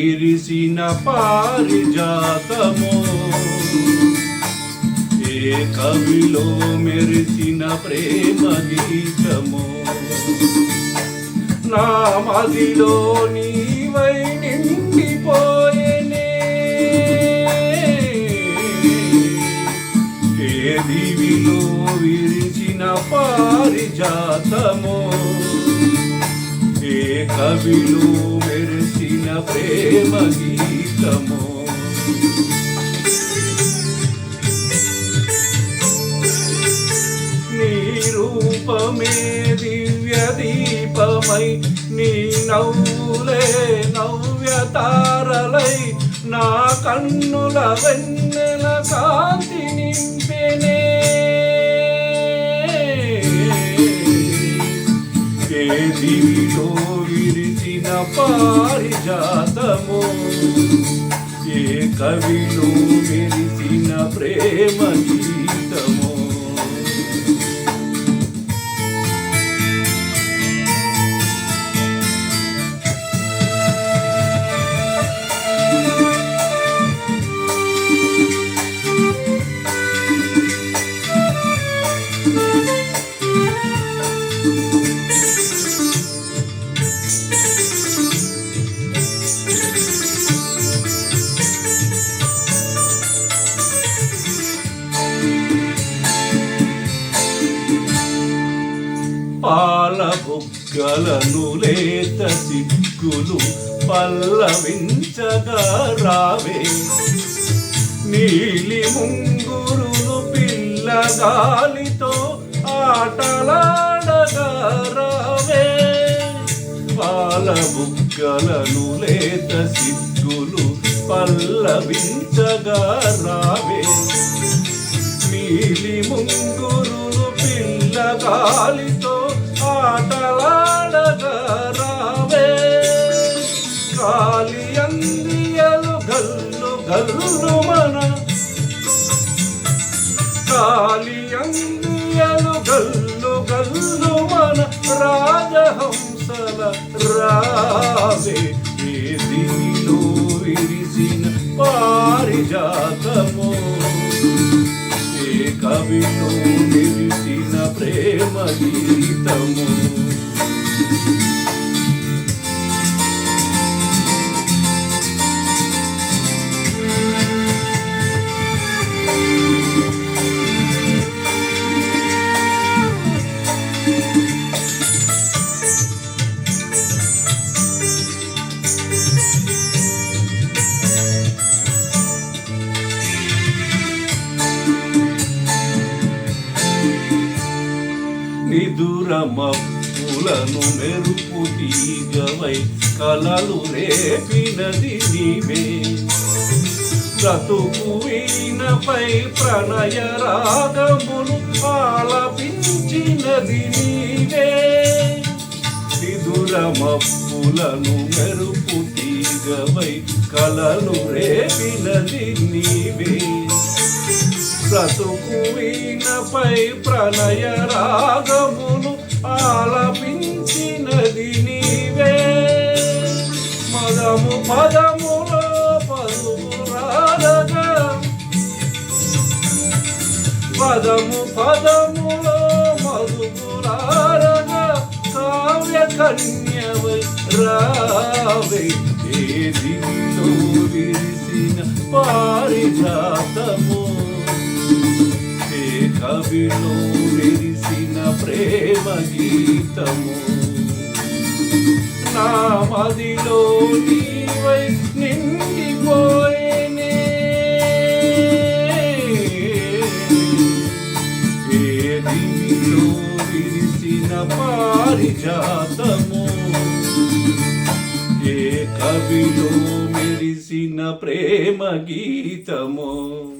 దివిలో విరిసిన పారిజాతము. ఏ కవిలో మెరిసిన ప్రేమ గీతము నా మదిలో నీవై నిండిపోయేనే. ఏ దివిలో విరిచిన పారిజాతము. ఏ కవిలో ప్రేమ గీతము. నీ రూపమే దివ్య దీపమై నీ నవ్వులే నవ్య తారలై నా కన్నుల వెన్నెల ఏ విరిచిన పారిజాతము. ఏ కవిలో మెరిసిన ప్రేమ గీతము బుగ్గలను లేత సిగ్గులు పల్లవించగా రావే. నీలి ముంగురులు పిల్లగాలితో ఆటలాడగా రావే. పాల బుగ్గలను లేత సిగ్గులు పల్లవించగా రావే నీలి ముంగురులు పిల్లగాలితో ఆట గల్లు గల్లు గల్లు మన రాజహంసల రావే. ఏ విరిసిన పారిజాతము ఏ కవిలో నిలిచిన ప్రేమ గీతము. నిదురమప్పులను మెరుపు తీగవై కలలు రేపినది నీవే. బ్రతుకు వీణపై ప్రణయ రాగములు ఆలపించినది నీవే. నిదురమప్పులను మెరుపు తీగవై కలలు రేపినది నీవే. బ్రతుకు ప్రణయ రాగమును ఆలపించినది నీవే. మదము పదములో పదుము రాధగా పదము పదములో మధుపురారగా కావ్య కన్యవై రావే. ఏ దివిలో విరిసిన కవిలో నిలిసిన ప్రేమ గీతము. నా మదిలో నీవై నిండిపోయేనే. ఏ విరిసిన పారిజాతము. ఏ కవిలో మెరిసిన ప్రేమ గీతము.